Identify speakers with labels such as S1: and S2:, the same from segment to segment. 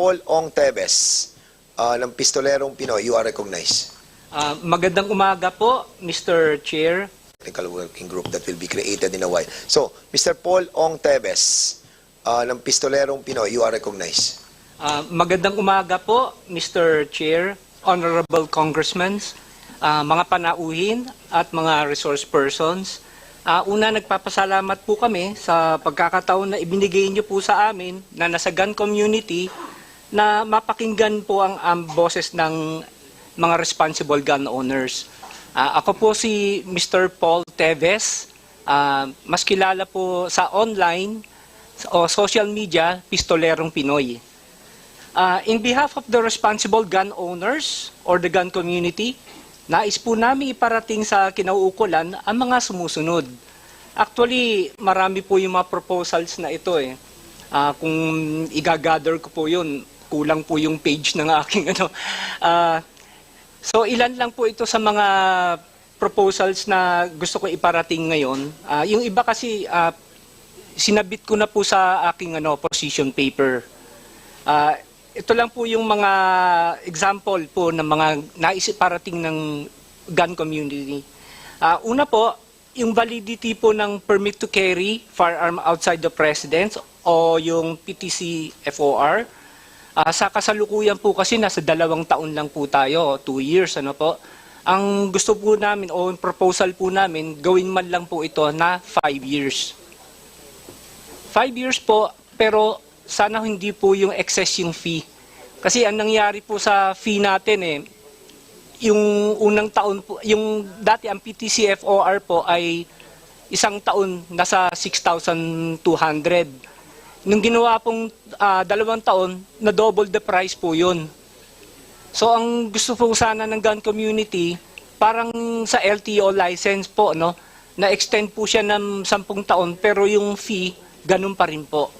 S1: Paul Ong Tebes ah, ng Pistolerong Pinoy, you are recognized.
S2: Ah, magandang umaga po, Mr. Chair.
S1: Technical working group that will be created in a while. So, Mr. Paul Ong Tebes ah, ng Pistolerong Pinoy, you are recognized.
S2: Ah, magandang umaga po, Mr. Chair, Honorable Congressmen, ah, mga panauhin at mga resource persons. Ah, una, nagpapasalamat po kami sa pagkakataon na ibinigay niyo po sa amin na nasa gun community na mapakinggan po ang, ang boses ng mga responsible gun owners. Ah, ako po si Mr. Paul Teves, ah, mas kilala po sa online o social media, Pistolerong Pinoy. Uh, in behalf of the responsible gun owners or the gun community, nais po namin iparating sa kinauukulan ang mga sumusunod. Actually, marami po yung mga proposals na ito eh. Ah, kung igagather ko po yun, kulang po yung page ng aking ano. Ah, so ilan lang po ito sa mga proposals na gusto ko iparating ngayon. Ah, yung iba kasi ah, sinabit ko na po sa aking ano position paper. Ah, ito lang po yung mga example po ng mga naisip parating ng gun community. Ah, una po, yung validity po ng permit to carry firearm outside the residence o yung PTC FOR. Ah, sa kasalukuyan po kasi nasa dalawang taon lang po tayo, two years ano po. Ang gusto po namin o proposal po namin, gawin man lang po ito na five years. Five years po, pero sana hindi po yung excess yung fee. Kasi ang nangyari po sa fee natin eh, yung unang taon po, yung dati ang PTCFOR po ay isang taon nasa 6,200. Nung ginawa pong ah, dalawang taon, na double the price po yun. So ang gusto po sana ng gun community, parang sa LTO license po, no, na-extend po siya ng 10 taon pero yung fee, ganun pa rin po.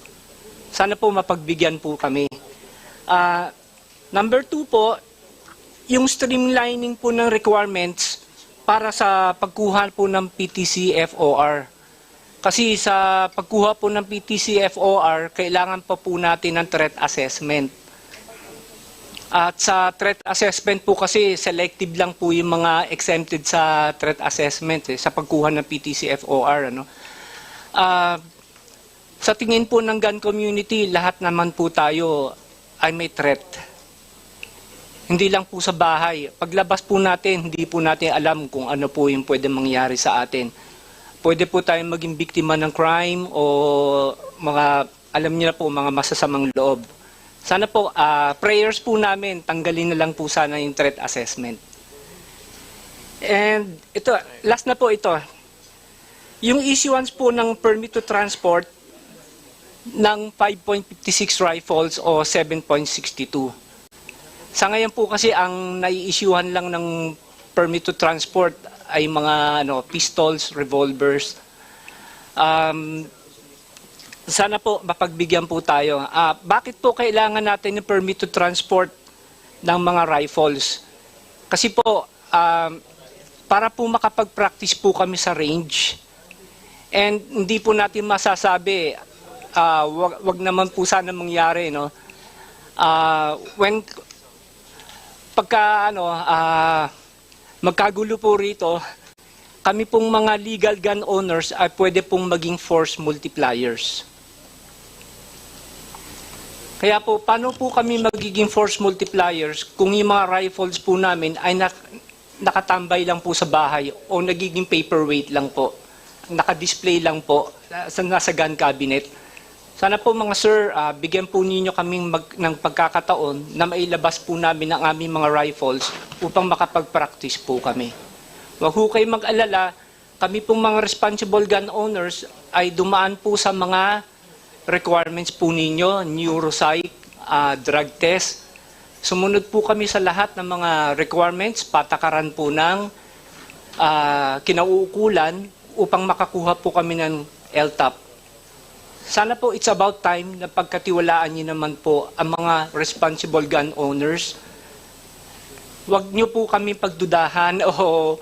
S2: Sana po mapagbigyan po kami. Ah, number two po, yung streamlining po ng requirements para sa pagkuha po ng PTC FOR. Kasi sa pagkuha po ng PTC FOR, kailangan pa po natin ng threat assessment. At sa threat assessment po kasi selective lang po yung mga exempted sa threat assessment eh, sa pagkuha ng PTC FOR. Ano? Ah, sa tingin po ng gun community, lahat naman po tayo ay may threat. Hindi lang po sa bahay. Paglabas po natin, hindi po natin alam kung ano po yung pwede mangyari sa atin. Pwede po tayong maging biktima ng crime o mga, alam niyo na po, mga masasamang loob. Sana po, ah, prayers po namin, tanggalin na lang po sana yung threat assessment. And ito, last na po ito. Yung issuance po ng permit to transport ng 5.56 rifles o 7.62. Sa ngayon po kasi ang nai-issuehan lang ng permit to transport ay mga ano, pistols, revolvers. Um, sana po mapagbigyan po tayo. Ah, bakit po kailangan natin ng permit to transport ng mga rifles? Kasi po, um, para po makapag-practice po kami sa range, and hindi po natin masasabi, ah, wag, wag naman po sana mangyari, no? Ah, when, pagka, ano, ah, magkagulo po rito, kami pong mga legal gun owners ay pwede pong maging force multipliers. Kaya po, paano po kami magiging force multipliers kung yung mga rifles po namin ay nak- nakatambay lang po sa bahay o nagiging paperweight lang po, nakadisplay lang po uh, sa nasa gun cabinet. Sana po mga sir, ah, bigyan po ninyo kaming mag- ng pagkakataon na mailabas po namin ang aming mga rifles upang makapag-practice po kami. Huwag ho kayo mag-alala, kami pong mga responsible gun owners ay dumaan po sa mga requirements po ninyo, neuropsych, ah, drug test. Sumunod po kami sa lahat ng mga requirements, patakaran po ng ah, kinauukulan upang makakuha po kami ng LTAP. Sana po it's about time na pagkatiwalaan niyo naman po ang mga responsible gun owners. Huwag niyo po kami pagdudahan o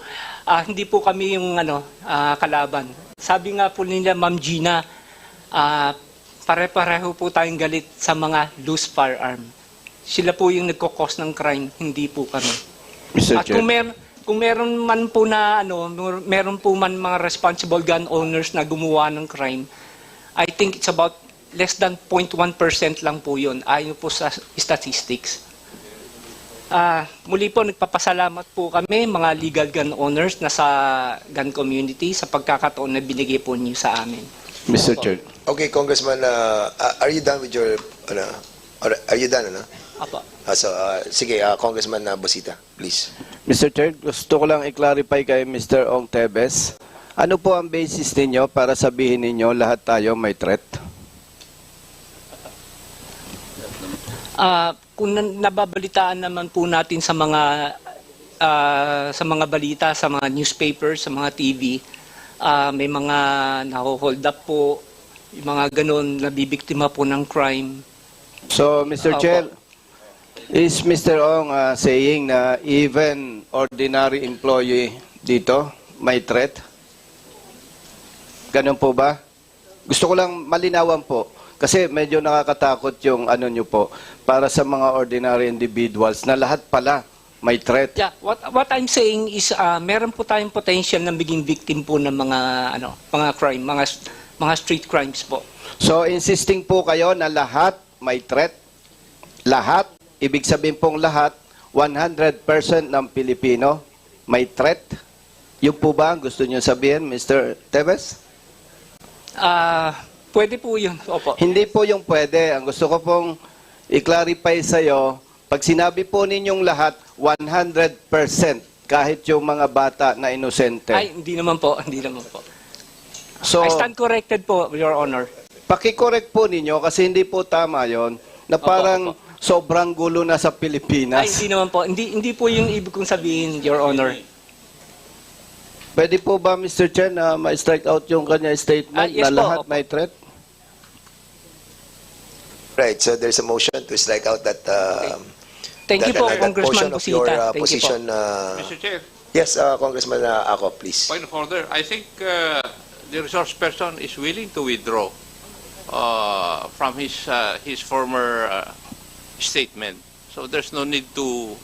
S2: ah, hindi po kami yung ano, ah, kalaban. Sabi nga po nila Ma'am Gina, ah, pare-pareho po tayong galit sa mga loose firearm. Sila po yung nagkakos ng crime, hindi po kami.
S3: Mr.
S2: At
S3: Chair.
S2: kung, mer kung meron man po na ano, mer- meron po man mga responsible gun owners na gumawa ng crime, I think it's about less than 0.1% lang po yun, ayon po sa statistics. Ah, muli po, nagpapasalamat po kami, mga legal gun owners na sa gun community, sa pagkakataon na binigay po niyo sa amin.
S3: Mr. Chair.
S1: Okay, Congressman, uh, uh, are you done with your, ano, are, are you done, ano?
S2: Apo.
S1: Uh, so, uh, sige, uh, Congressman uh, Busita, please.
S3: Mr. Chair, gusto ko lang i-clarify kay Mr. Ong Tebes. Ano po ang basis ninyo para sabihin ninyo lahat tayo may threat?
S2: Ah, kung na- nababalitaan naman po natin sa mga ah, sa mga balita, sa mga newspapers, sa mga TV, ah, may mga naho-hold up po, yung mga ganun, nabibiktima po ng crime.
S3: So, Mr.
S2: Opo.
S3: Chair, is Mr. Ong uh, saying na even ordinary employee dito may threat? Ganun po ba? Gusto ko lang malinawan po. Kasi medyo nakakatakot yung ano nyo po para sa mga ordinary individuals na lahat pala may threat.
S2: Yeah, what what I'm saying is ah, meron po tayong potential na maging victim po ng mga ano, mga crime, mga mga street crimes po.
S3: So, insisting po kayo na lahat may threat? Lahat? Ibig sabihin pong lahat, 100% ng Pilipino may threat? Yun po ba ang gusto niyo sabihin, Mr. Tevez?
S2: Ah, pwede po 'yun. Opo.
S3: Hindi po yung pwede. Ang gusto ko pong i-clarify sa'yo, pag sinabi po ninyong lahat, 100% kahit yung mga bata na inosente.
S2: Ay, hindi naman po, hindi naman po.
S3: So,
S2: I stand corrected po, Your Honor.
S3: Pakicorrect po ninyo kasi hindi po tama yon na parang
S2: opo.
S3: sobrang gulo na sa
S2: Ay,
S3: Pilipinas.
S2: hindi naman po. Hindi, hindi po yung ibig kong sabihin, Your Honor.
S3: Pwede po ba, Mr. Chen, na ma-strike out yung kanya statement
S2: Ah, yes
S3: na
S2: po,
S3: lahat
S2: opo.
S3: may threat?
S1: Right, so there's a motion to strike out that, uh,
S2: Thank you
S1: that,
S2: po,
S1: that
S2: Congressman
S1: portion of your
S2: Busita.
S1: uh,
S2: Thank you po.
S1: position. Uh,
S4: Mr. Chair,
S1: yes, uh, Congressman uh, Ako, please.
S4: point of order. I think uh, the resource person is willing to withdraw uh, from his uh, his former uh, statement. So there's no need to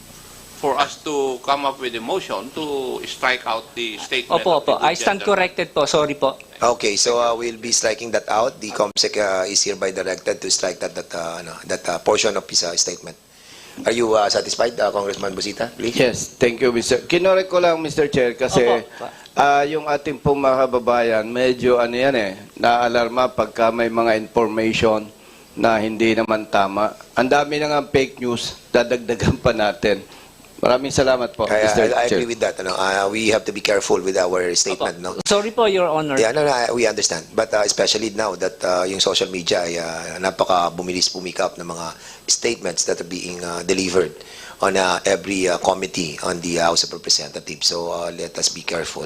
S4: for us to come up with a motion to strike out the statement.
S2: Opo,
S4: of the
S2: opo. I stand
S4: gentleman.
S2: corrected po. Sorry po.
S1: Okay, so uh, we'll be striking that out. The COMSEC uh, is hereby directed to strike that that uh, ano, that uh, portion of his uh, statement. Are you uh, satisfied, uh, Congressman Busita? Please.
S3: Yes, thank you, Mr. Kinorek ko lang, Mr. Chair, kasi
S2: Opo.
S3: ah, yung ating pong mga kababayan, medyo ano yan eh, naalarma pagka may mga information na hindi naman tama. Ang dami na nga fake news, dadagdagan pa natin. Maraming salamat po,
S1: I,
S3: Mr.
S1: I, I
S3: Chair.
S1: agree with that. Ano, uh, we have to be careful with our statement. No?
S2: Sorry po, Your Honor.
S1: Yeah, no, no, I- we understand. But uh, especially now that uh, yung social media ay uh, napaka bumilis pumikap ng mga statements that are being uh, delivered on uh, every uh, committee on the House of Representatives. So uh, let us be careful.